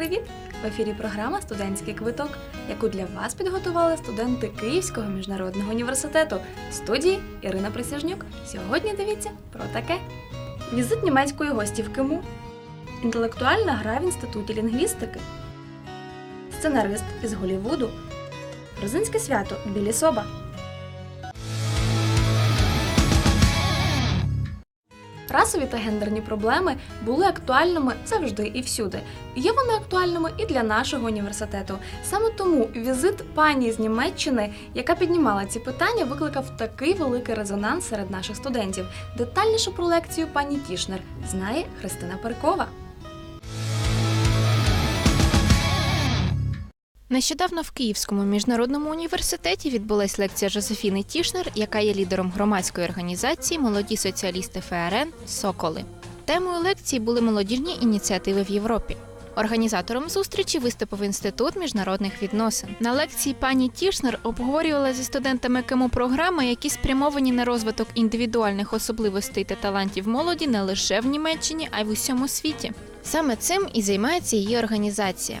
привіт! В ефірі програма Студентський квиток, яку для вас підготували студенти Київського міжнародного університету. Студії Ірина Присяжнюк. Сьогодні дивіться про таке: візит німецької гості в Киму, інтелектуальна гра в інституті лінгвістики, сценарист із Голівуду, Грузинське свято Білі Соба. Расові та гендерні проблеми були актуальними завжди і всюди. Є вони актуальними і для нашого університету. Саме тому візит пані з Німеччини, яка піднімала ці питання, викликав такий великий резонанс серед наших студентів. Детальніше про лекцію пані Тішнер знає Христина Перкова. Нещодавно в Київському міжнародному університеті відбулась лекція Жозефіни Тішнер, яка є лідером громадської організації Молоді соціалісти ФРН Соколи. Темою лекції були молодіжні ініціативи в Європі. Організатором зустрічі виступив інститут міжнародних відносин. На лекції пані Тішнер обговорювала зі студентами КМУ програми, які спрямовані на розвиток індивідуальних особливостей та талантів молоді не лише в Німеччині, а й в усьому світі. Саме цим і займається її організація.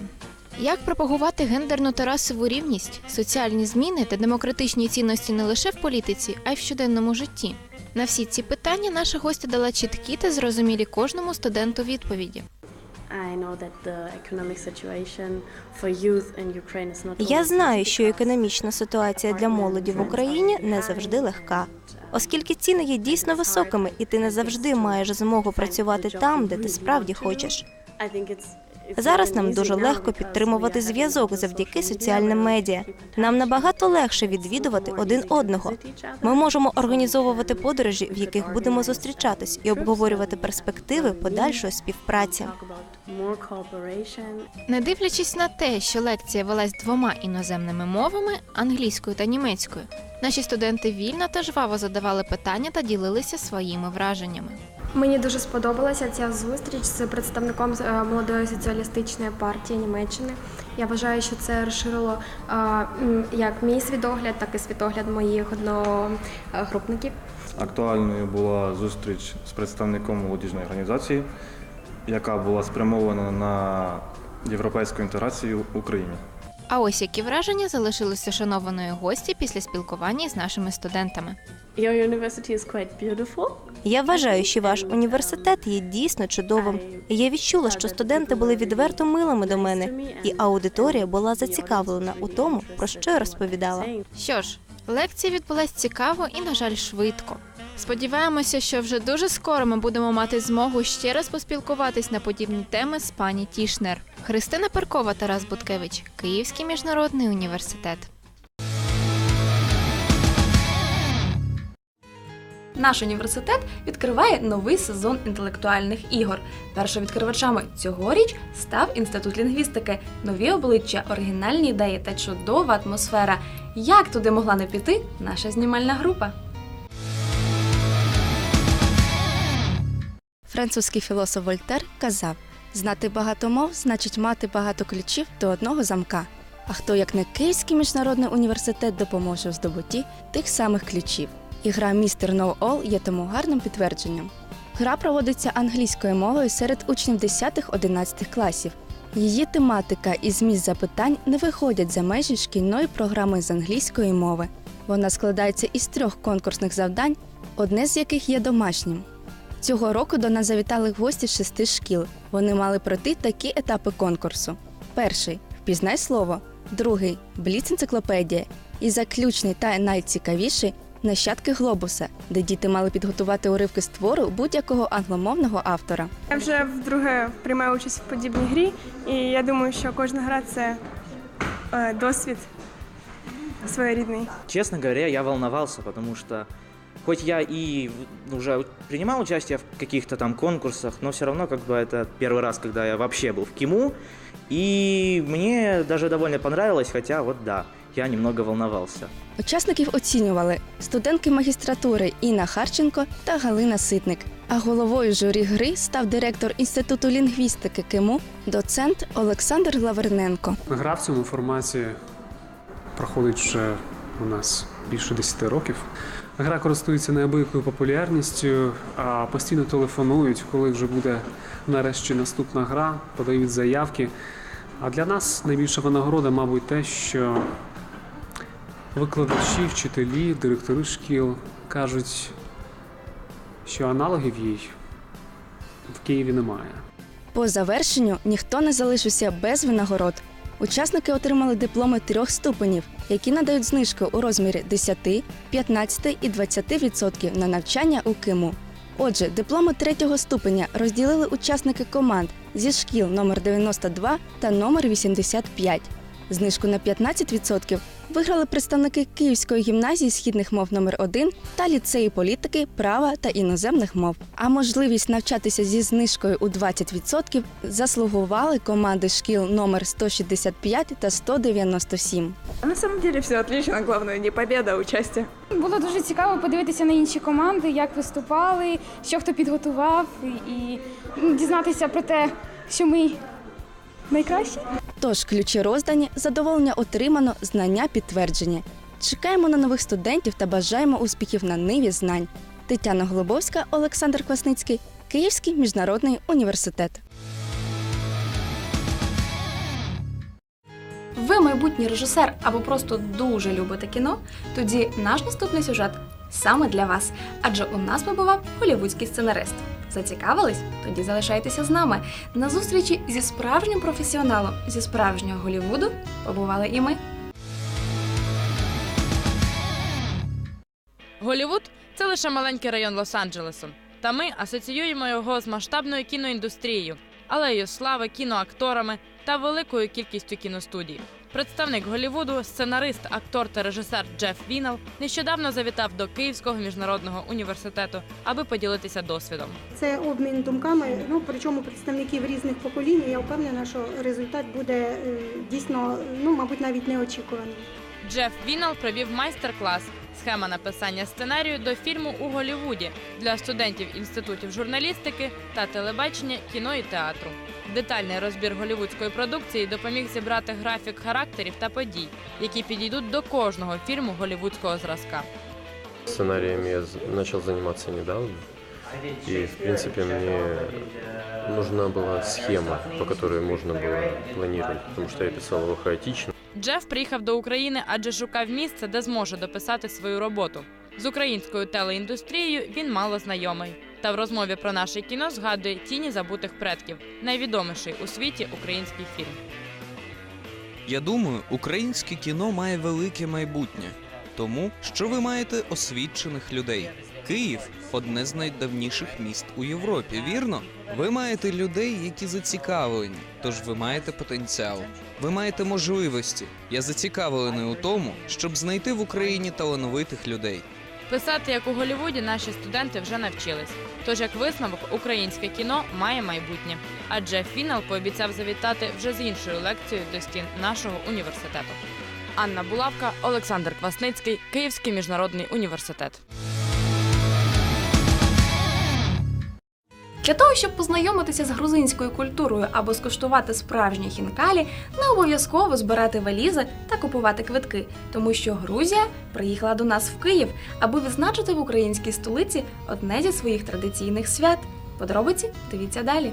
Як пропагувати гендерну та расову рівність, соціальні зміни та демократичні цінності не лише в політиці, а й в щоденному житті? На всі ці питання наша гостя дала чіткі та зрозумілі кожному студенту відповіді. Я знаю, що економічна ситуація для молоді в Україні не завжди легка, оскільки ціни є дійсно високими, і ти не завжди маєш змогу працювати там, де ти справді хочеш. Зараз нам дуже легко підтримувати зв'язок завдяки соціальним медіа. Нам набагато легше відвідувати один одного. Ми можемо організовувати подорожі, в яких будемо зустрічатись, і обговорювати перспективи подальшої співпраці. Не дивлячись на те, що лекція велась двома іноземними мовами англійською та німецькою, наші студенти вільно та жваво задавали питання та ділилися своїми враженнями. Мені дуже сподобалася ця зустріч з представником е, молодої соціалістичної партії Німеччини. Я вважаю, що це розширило е, як мій світогляд, так і світогляд моїх одногрупників. Актуальною була зустріч з представником молодіжної організації, яка була спрямована на європейську інтеграцію в Україні. А ось які враження залишилися шанованої гості після спілкування з нашими студентами. Your university is quite beautiful. Я вважаю, що ваш університет є дійсно чудовим. Я відчула, що студенти були відверто милими до мене, і аудиторія була зацікавлена у тому, про що я розповідала. Що ж, лекція відбулась цікаво і, на жаль, швидко. Сподіваємося, що вже дуже скоро ми будемо мати змогу ще раз поспілкуватись на подібні теми з пані Тішнер. Христина Перкова, Тарас Буткевич, Київський міжнародний університет. Наш університет відкриває новий сезон інтелектуальних ігор. Першовідкривачами цьогоріч став інститут лінгвістики, нові обличчя, оригінальні ідеї та чудова атмосфера. Як туди могла не піти наша знімальна група? Французький філософ Вольтер казав: знати багато мов значить мати багато ключів до одного замка. А хто, як не Київський міжнародний університет, допоможе в здобутті тих самих ключів? І гра Містер No All є тому гарним підтвердженням. Гра проводиться англійською мовою серед учнів 10-11 класів. Її тематика і зміст запитань не виходять за межі шкільної програми з англійської мови. Вона складається із трьох конкурсних завдань, одне з яких є домашнім. Цього року до нас завітали гості з шести шкіл. Вони мали пройти такі етапи конкурсу: перший впізнай слово, другий бліц енциклопедія і заключний та найцікавіший нащадки глобуса, де діти мали підготувати уривки з твору будь-якого англомовного автора. Я вже вдруге приймаю участь в подібній грі, і я думаю, що кожна гра це е, досвід своєрідний. Честно говоря, я волновался, потому что хоть я и в- уже принимал участие в каких-то там конкурсах, но все равно как бы это первый раз, когда я вообще был в КИМУ, и мне даже довольно понравилось, хотя вот да, я немного волновался. Учасників оцінювали студентки магістратури Інна Харченко та Галина Ситник. А головою журі гри став директор Інституту лінгвістики КИМУ, доцент Олександр Лавриненко. Гра в цьому форматі проходить вже у нас більше 10 років. Гра користується неабиякою популярністю, а постійно телефонують, коли вже буде нарешті наступна гра, подають заявки. А для нас найбільша винагорода, мабуть, те, що викладачі, вчителі, директори шкіл кажуть, що аналогів їй в Києві немає. По завершенню ніхто не залишився без винагород. Учасники отримали дипломи трьох ступенів, які надають знижку у розмірі 10, 15 і 20% на навчання у КИМУ. Отже, дипломи третього ступеня розділили учасники команд зі шкіл номер 92 та номер 85. Знижку на 15% виграли представники Київської гімназії східних мов номер 1 та ліцеї політики, права та іноземних мов. А можливість навчатися зі знижкою у 20% заслугували команди шкіл номер 165 та 197. На самом деле все отлично, главное не победа, а участие. Було дуже цікаво подивитися на інші команди, як виступали, що хто підготував, і, дізнатися про те, що ми найкращі. Тож ключі роздані, задоволення отримано, знання підтверджені. Чекаємо на нових студентів та бажаємо успіхів на ниві знань. Тетяна Голубовська, Олександр Квасницький, Київський міжнародний університет. Ви майбутній режисер або просто дуже любите кіно, тоді наш наступний сюжет саме для вас, адже у нас побував голівудський сценарист. Зацікавились? Тоді залишайтеся з нами. На зустрічі зі справжнім професіоналом зі справжнього Голівуду побували і ми. Голівуд це лише маленький район Лос-Анджелесу. Та ми асоціюємо його з масштабною кіноіндустрією, алеєю слави, кіноакторами та великою кількістю кіностудій. Представник Голівуду, сценарист, актор та режисер Джеф Вінал нещодавно завітав до Київського міжнародного університету, аби поділитися досвідом. Це обмін думками. Ну причому представників різних поколінь. Я впевнена, що результат буде е, дійсно, ну мабуть, навіть неочікуваний. Джеф Вінал провів майстер-клас схема написання сценарію до фільму у Голлівуді для студентів інститутів журналістики та телебачення, кіно і театру. Детальний розбір голівудської продукції допоміг зібрати графік характерів та подій, які підійдуть до кожного фільму голівудського зразка. Сценариями я з- начал заниматься недавно. И, в принципе, мне нужна была схема, по которой можно было планировать, потому что я писал его хаотично. Джеф приїхав до України, адже шукав місце, де зможе дописати свою роботу. З українською телеіндустрією він мало знайомий. Та в розмові про наше кіно згадує тіні забутих предків, найвідоміший у світі український фільм. Я думаю, українське кіно має велике майбутнє, тому що ви маєте освічених людей. Київ одне з найдавніших міст у Європі, вірно? Ви маєте людей, які зацікавлені, тож ви маєте потенціал. Ви маєте можливості. Я зацікавлений у тому, щоб знайти в Україні талановитих людей. Писати як у Голлівуді наші студенти вже навчились. Тож, як висновок, українське кіно має майбутнє. А Джеф Фінал пообіцяв завітати вже з іншою лекцією до стін нашого університету. Анна Булавка, Олександр Квасницький, Київський міжнародний університет. Для того, щоб познайомитися з грузинською культурою або скуштувати справжні хінкалі, не обов'язково збирати валізи та купувати квитки, тому що Грузія приїхала до нас в Київ, аби відзначити в українській столиці одне зі своїх традиційних свят. Подробиці дивіться далі.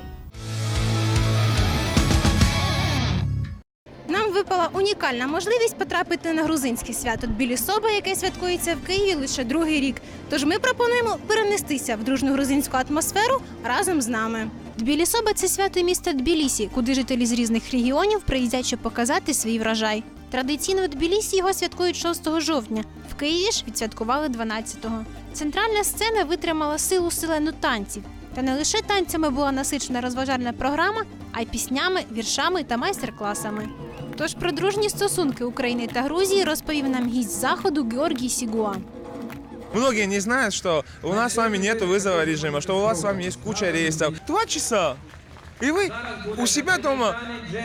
Унікальна можливість потрапити на грузинське свято Тбілісоба, яке святкується в Києві лише другий рік. Тож ми пропонуємо перенестися в дружну грузинську атмосферу разом з нами. Тбілісоба – це свято міста Тбілісі, куди жителі з різних регіонів приїздять, щоб показати свій врожай. Традиційно в Тбілісі його святкують 6 жовтня. В Києві ж відсвяткували 12-го. Центральна сцена витримала силу селену танців. Та не лише танцями була насичена розважальна програма, а й піснями, віршами та майстер-класами. Тож про дружні стосунки України та Грузії розповів нам гість заходу Георгій Сігуа. Многие не знают, что у нас с вами нет вызова режима, что у вас с вами есть куча рейсов. Два часа. И вы у себя дома,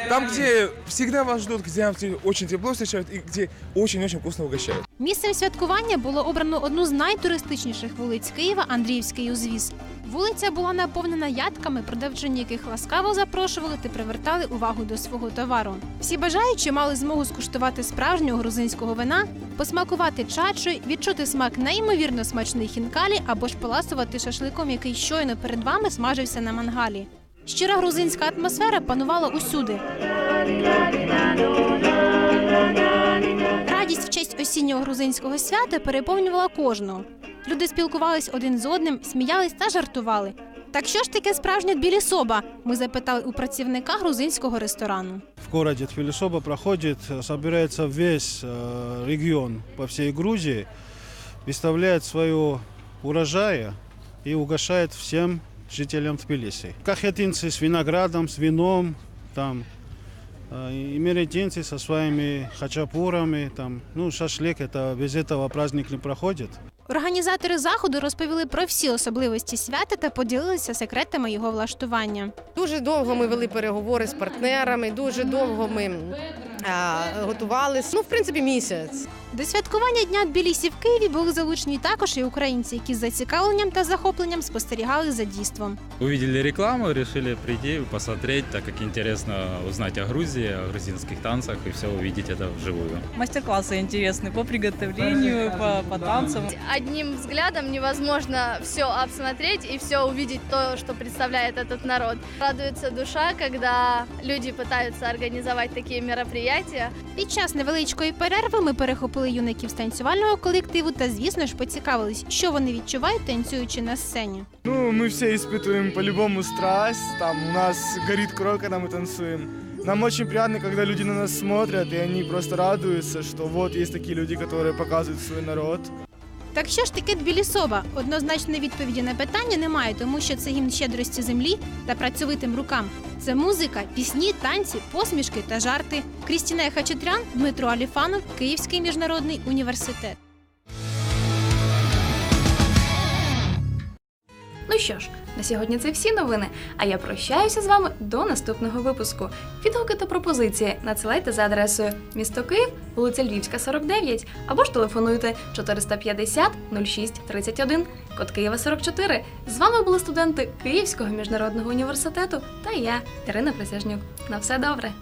там, где всегда вас ждут, где вам очень тепло встречают и где очень-очень вкусно угощают. Місцем святкування було обрано одну з найтуристичніших вулиць Києва Андріївський узвіз. Вулиця була наповнена ядками, продавчині яких ласкаво запрошували та привертали увагу до свого товару. Всі бажаючі мали змогу скуштувати справжнього грузинського вина, посмакувати чачою, відчути смак неймовірно смачної хінкалі або ж поласувати шашликом, який щойно перед вами смажився на мангалі. Щира грузинська атмосфера панувала усюди. Радість в честь осіннього грузинського свята переповнювала кожного. Люди спілкувались один з одним, сміялись та жартували. Так що ж таке справжня тбілісоба? Ми запитали у працівника грузинського ресторану. В городе Тбилисоба проходит, э, собирается весь э, регион по всей Грузии, выставляет свое урожая и угощает всем жителям Тбилиси. Кахетинцы с виноградом, с вином, там, э, и меретинцы со своими хачапурами, там, ну, шашлык, это без этого праздник не проходит. Організатори заходу розповіли про всі особливості свята та поділилися секретами його влаштування. Дуже довго ми вели переговори з партнерами, дуже довго ми а, готувалися. Ну, в принципі, місяць. До святкування Дня Тбілісі в Києві були залучені також і українці, які з зацікавленням та захопленням спостерігали за дійством. Увидели рекламу, решили прийти, посмотреть, так как интересно узнать о Грузии, о грузинских танцах и все увидеть это вживую. Мастер-классы интересны по приготовлению, по, по танцам. Одним взглядом невозможно все обсмотреть и все увидеть то, что представляет этот народ. Радуется душа, когда люди пытаются организовать такие мероприятия. Під час невеличкої перерви ми перехопили юнаків з танцювального колективу та, звісно ж, поцікавились, що вони відчувають, танцюючи на сцені. Ну, мы все испытываем по-любому страсть, там у нас горит кровь, когда мы танцуем. Нам очень приятно, когда люди на нас смотрят, и они просто радуются, что вот есть такие люди, которые показывают свой народ. Так що ж таке Тбілісова? Однозначної відповіді на питання немає, тому що це гімн щедрості землі та працьовитим рукам. Це музика, пісні, танці, посмішки та жарти. Крістіна Хачатрян, Дмитро Аліфанов, Київський міжнародний університет. Ну що ж, на сьогодні це всі новини. А я прощаюся з вами до наступного випуску. Відгуки та пропозиції надсилайте за адресою місто Київ, вулиця Львівська, 49, або ж телефонуйте 450 06 31, код Києва 44. З вами були студенти Київського міжнародного університету та я, Ірина Присяжнюк. На все добре.